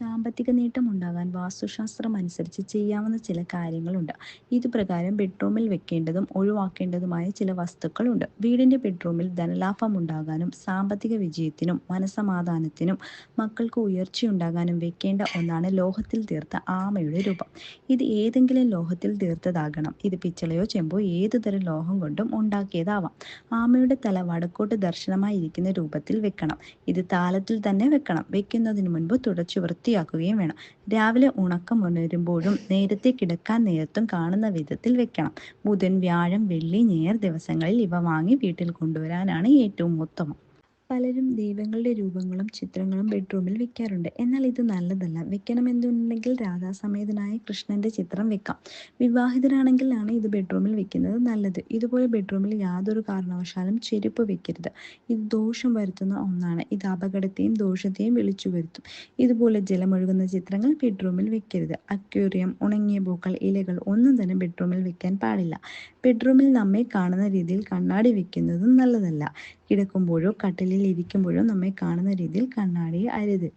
സാമ്പത്തിക നേട്ടം ഉണ്ടാകാൻ വാസ്തുശാസ്ത്രം അനുസരിച്ച് ചെയ്യാവുന്ന ചില കാര്യങ്ങളുണ്ട്. ഇതുപ്രകാരം ബെഡ്റൂമിൽ വെക്കേണ്ടതും ഒഴിവാക്കേണ്ടതുമായ ചില വസ്തുക്കളുണ്ട്. വീടിന്റെ ബെഡ്റൂമിൽ ധനലാഭം ഉണ്ടാകാനും സാമ്പത്തിക വിജയത്തിനും മനസമാധാനത്തിനും മക്കൾക്ക് ഉയർച്ചയുണ്ടാകാനും വെക്കേണ്ട ഒന്നാണ് ലോഹത്തിൽ തീർത്ത ആമയുടെ രൂപം. ഇത് ഏതെങ്കിലും ലോഹത്തിൽ തീർത്തതാകണം. ഇത് പിച്ചളയോ ചെമ്പോ ഏതു തരം ലോഹം കൊണ്ടും ഉണ്ടാക്കിയതാവാം. ആമയുടെ തല വടക്കോട്ട് ദർശനമായിരിക്കുന്ന രൂപത്തിൽ വെക്കണം. ഇത് താലത്തിൽ തന്നെ വെക്കണം. വെക്കുന്നതിന് മുൻപ് തുടച്ചു വൃത്തിയാക്കുകയും വേണം. രാവിലെ ഉണക്കം ഉണരുമ്പോഴും നേരത്തെ കിടക്കാൻ നേരത്തും കാണുന്ന വിധത്തിൽ വെക്കണം. ബുധൻ വ്യാഴം വെള്ളി ഞായർ ദിവസങ്ങളിൽ ഇവ വാങ്ങി വീട്ടിൽ കൊണ്ടുവരാനാണ് ഏറ്റവും ഉത്തമം. പലരും ദൈവങ്ങളുടെ രൂപങ്ങളും ചിത്രങ്ങളും ബെഡ്റൂമിൽ വെക്കാറുണ്ട്. എന്നാൽ ഇത് നല്ലതല്ല. വെക്കണമെന്നുണ്ടെങ്കിൽ രാധാസമേതനായ കൃഷ്ണന്റെ ചിത്രം വെക്കാം. വിവാഹിതരാണെങ്കിലാണ് ഇത് ബെഡ്റൂമിൽ വെക്കുന്നത് നല്ലത്. ഇതുപോലെ ബെഡ്റൂമിൽ യാതൊരു കാരണവശാലും ചെരുപ്പ് വെക്കരുത്. ഇത് ദോഷം വരുത്തുന്ന ഒന്നാണ്. ഇത് അപകടത്തെയും ദോഷത്തെയും വിളിച്ചു വരുത്തും. ഇതുപോലെ ജലമൊഴുകുന്ന ചിത്രങ്ങൾ ബെഡ്റൂമിൽ വെക്കരുത്. അക്വേറിയം ഉണങ്ങിയ പൂക്കൾ ഇലകൾ ഒന്നും തന്നെ ബെഡ്റൂമിൽ വെക്കാൻ പാടില്ല. ബെഡ്റൂമിൽ നമ്മെ കാണുന്ന രീതിയിൽ കണ്ണാടി വെക്കുന്നതും നല്ലതല്ല. കിടക്കുമ്പോഴോ കട്ടിലിൽ ഇരിക്കുമ്പോഴോ നമ്മെ കാണുന്ന രീതിയിൽ കണ്ണാടി അരുത്.